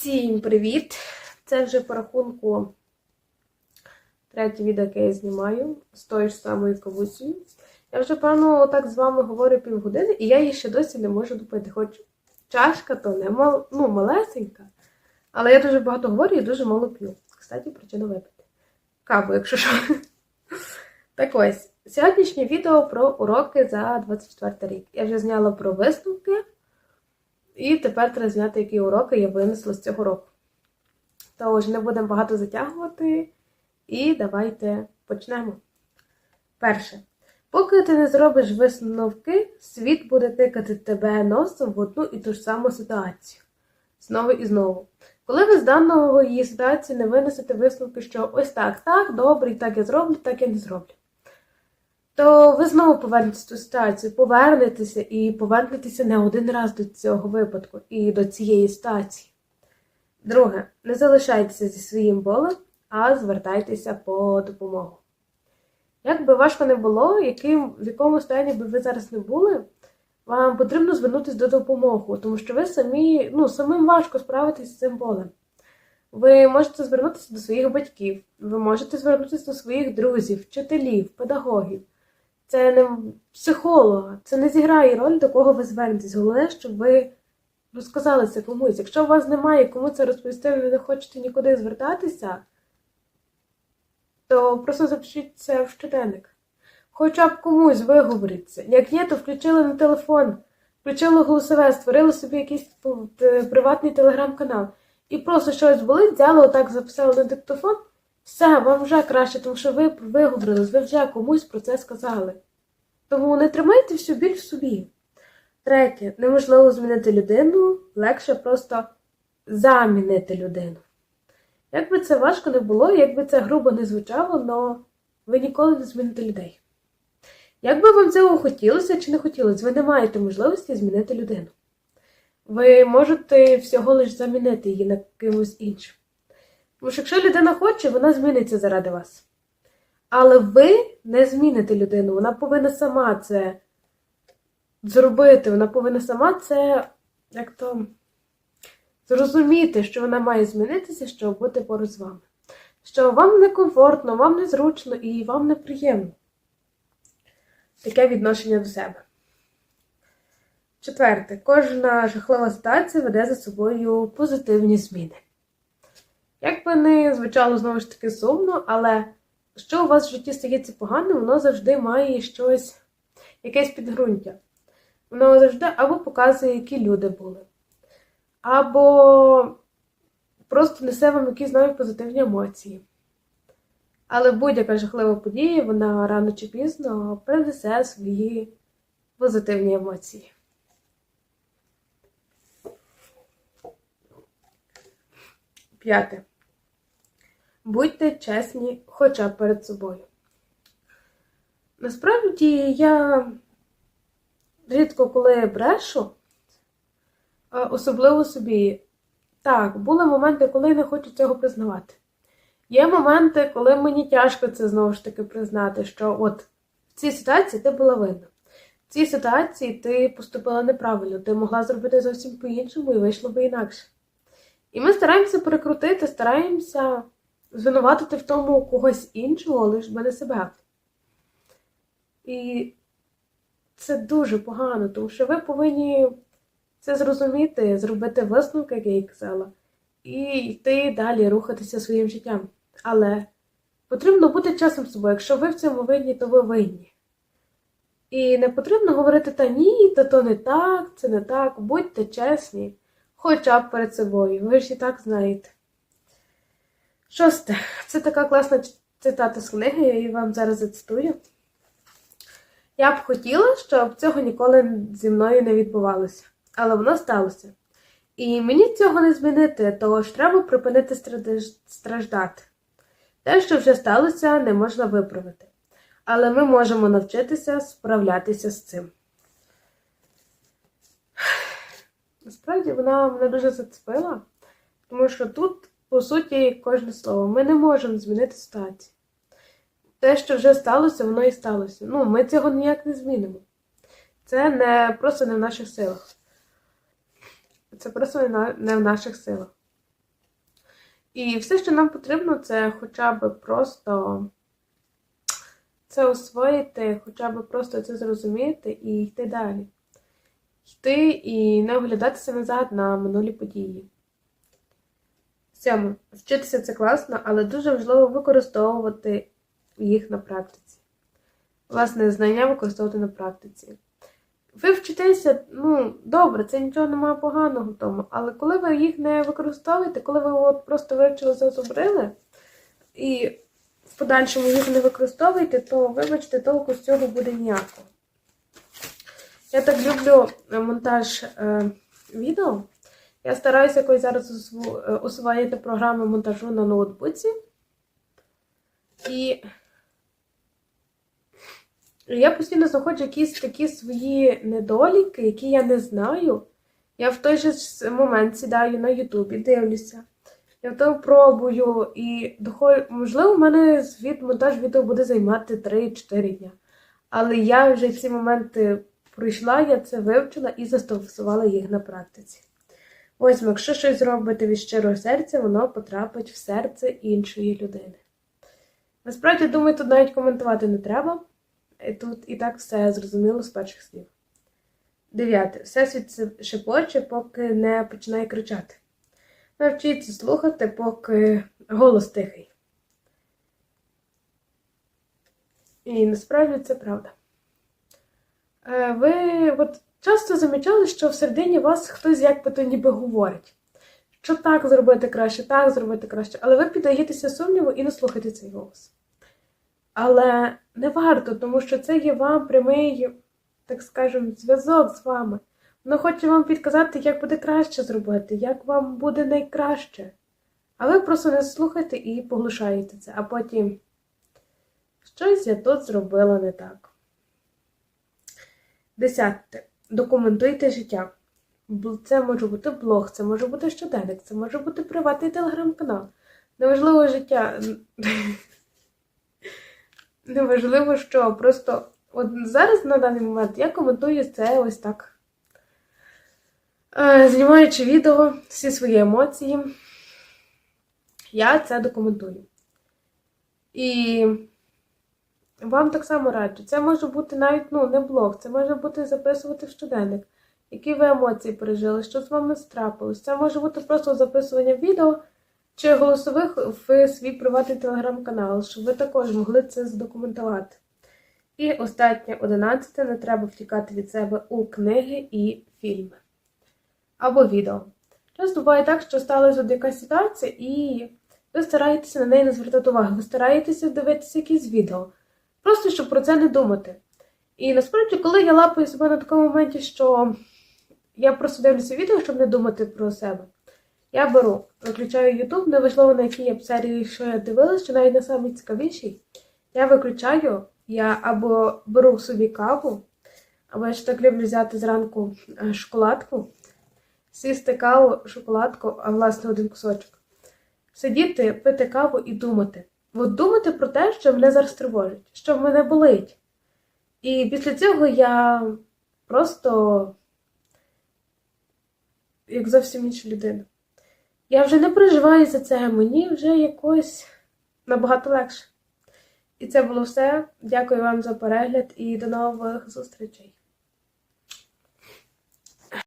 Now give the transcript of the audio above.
Всім привіт! Це вже по рахунку третє відео, яке я знімаю з тою ж самою кавусею. Я вже, певно, так з вами говорю півгодини, і я її ще досі не можу допити. Хоч чашка то не мал, ну, малесенька, але я дуже багато говорю і дуже мало п'ю. Кстати, причина випити. Каву, якщо що. Так ось, сьогоднішнє відео про уроки за 24 рік. Я вже зняла про висновки. І тепер треба зняти, які уроки я винесла з цього року. Тож не будемо багато затягувати. І давайте почнемо. Перше. Поки ти не зробиш висновки, світ буде тикати тебе носом в одну і ту ж саму ситуацію. Знову і знову. Коли ви з даної ситуації не винесете висновки, що ось так, так, добре, так я зроблю, так я не зроблю то ви знову повернетеся в ту ситуацію, повернетеся і повернетеся не один раз до цього випадку і до цієї ситуації. Друге, не залишайтеся зі своїм болем, а звертайтеся по допомогу. Як би важко не було, яким, в якому стані би ви зараз не були, вам потрібно звернутися до допомоги, тому що ви самі, ну, самим важко справитися з цим болем. Ви можете звернутися до своїх батьків, ви можете звернутися до своїх друзів, вчителів, педагогів. Це не психолога, це не зіграє роль, до кого ви звернетесь. Головне, щоб ви розказали це комусь. Якщо у вас немає кому це розповісти, ви не хочете нікуди звертатися, то просто запишіть це в щоденник. Хоча б комусь виговориться. Як ні, то включили на телефон, включили голосове, створили собі якийсь приватний телеграм-канал. І просто щось болить, взяли, отак записали на диктофон. Все, вам вже краще, тому що ви виговорились, ви вже комусь про це сказали. Тому не тримайте всю біль в собі. Третє, неможливо змінити людину, легше просто замінити людину. Як би це важко не було, як би це грубо не звучало, але ви ніколи не зміните людей. Як би вам цього хотілося чи не хотілося, ви не маєте можливості змінити людину. Ви можете всього лиш замінити її на кимось іншим. Тому що якщо людина хоче, вона зміниться заради вас. Але ви не зміните людину, вона повинна сама це зробити, вона повинна сама це як то зрозуміти, що вона має змінитися, щоб бути поруч з вами. Що вам некомфортно, вам незручно і вам неприємно. Таке відношення до себе. Четверте, кожна жахлива ситуація веде за собою позитивні зміни. Як би не звучало знову ж таки сумно, але що у вас в житті стається поганим, воно завжди має щось, якесь підґрунтя. Воно завжди або показує, які люди були, або просто несе вам якісь нові позитивні емоції. Але будь-яка жахлива подія, вона рано чи пізно принесе свої позитивні емоції. П'яте. Будьте чесні хоча б перед собою. Насправді я рідко коли брешу, особливо собі. Так, були моменти, коли я не хочу цього признавати. Є моменти, коли мені тяжко це знову ж таки признати, що от в цій ситуації ти була винна. В цій ситуації ти поступила неправильно, ти могла зробити зовсім по-іншому і вийшло би інакше. І ми стараємося перекрутити, стараємося звинуватити в тому когось іншого, лиш би не себе. І це дуже погано, тому що ви повинні це зрозуміти, зробити висновки, як я і казала, і йти далі, рухатися своїм життям. Але потрібно бути чесним з собою. Якщо ви в цьому винні, то ви винні. І не потрібно говорити, та ні, та то не так, це не так. Будьте чесні, хоча б перед собою. Ви ж і так знаєте. Шосте. Це така класна цитата з книги, я її вам зараз зацитую. Я б хотіла, щоб цього ніколи зі мною не відбувалося, але воно сталося. І мені цього не змінити, тож треба припинити страждати. Те, що вже сталося, не можна виправити. Але ми можемо навчитися справлятися з цим. Насправді вона мене дуже зацепила, тому що тут по суті, кожне слово. Ми не можемо змінити ситуацію. Те, що вже сталося, воно і сталося. Ну, ми цього ніяк не змінимо. Це не просто не в наших силах. Це просто не в наших силах. І все, що нам потрібно, це хоча б просто це освоїти, хоча б просто це зрозуміти і йти далі. Йти і не оглядатися назад на минулі події. Сьоме. Вчитися це класно, але дуже важливо використовувати їх на практиці. Власне, знання використовувати на практиці. Ви вчитеся, ну, добре, це нічого немає поганого в тому, але коли ви їх не використовуєте, коли ви от просто вивчили, зазубрили, і в подальшому їх не використовуєте, то, вибачте, толку з цього буде ніякого. Я так люблю е, монтаж е, відео. Я стараюся якось зараз е, освоїти програми монтажу на ноутбуці. І я постійно знаходжу якісь такі свої недоліки, які я не знаю. Я в той же момент сідаю на Ютубі, дивлюся. Я то пробую і доходжу. Можливо, в мене звіт монтаж відео буде займати 3-4 дня. Але я вже ці моменти пройшла, я це вивчила і застосувала їх на практиці. Ось, якщо щось зробити від щирого серця, воно потрапить в серце іншої людини. Насправді, думаю, тут навіть коментувати не треба. Тут і так все зрозуміло з перших слів. Дев'яте. Всесвіт шепоче, поки не починає кричати. Навчіться слухати, поки голос тихий. І насправді це правда. Е, Ви от часто замічали, що всередині вас хтось як би то ніби говорить, що так зробити краще, так зробити краще, але ви піддаєтеся сумніву і не слухаєте цей голос. Але не варто, тому що це є вам прямий, так скажемо, зв'язок з вами. Воно хоче вам підказати, як буде краще зробити, як вам буде найкраще. А ви просто не слухаєте і поглушаєте це, а потім щось я тут зробила не так. Десяте. Документуйте життя. Це може бути блог, це може бути щоденник, це може бути приватний телеграм-канал. Неважливо життя. Неважливо, що. Просто от зараз на даний момент я коментую це ось так. Е, Знімаючи відео, всі свої емоції, я це документую. І вам так само раджу. Це може бути навіть ну, не блог, це може бути записувати в щоденник, які ви емоції пережили, що з вами страпилось. Це може бути просто записування відео чи голосових в свій приватний телеграм-канал, щоб ви також могли це задокументувати. І останнє одинадцяте, не треба втікати від себе у книги і фільми. Або відео. Часто буває так, що сталася якась ситуація, і ви стараєтеся на неї не звертати увагу, ви стараєтеся дивитися якісь відео. Просто щоб про це не думати. І насправді, коли я лапаю себе на такому моменті, що я просто дивлюся відео, щоб не думати про себе, я беру, виключаю YouTube, неважливо на якій я б серії, що я дивилась, чи навіть на самій цікавішій. Я виключаю, я або беру собі каву, або я ж так люблю взяти зранку е, шоколадку, сісти каву, шоколадку, а власне один кусочок. Сидіти, пити каву і думати. От думати про те, що мене зараз тривожить, що в мене болить. І після цього я просто як зовсім інша людина. Я вже не переживаю за це, мені вже якось набагато легше. І це було все. Дякую вам за перегляд і до нових зустрічей.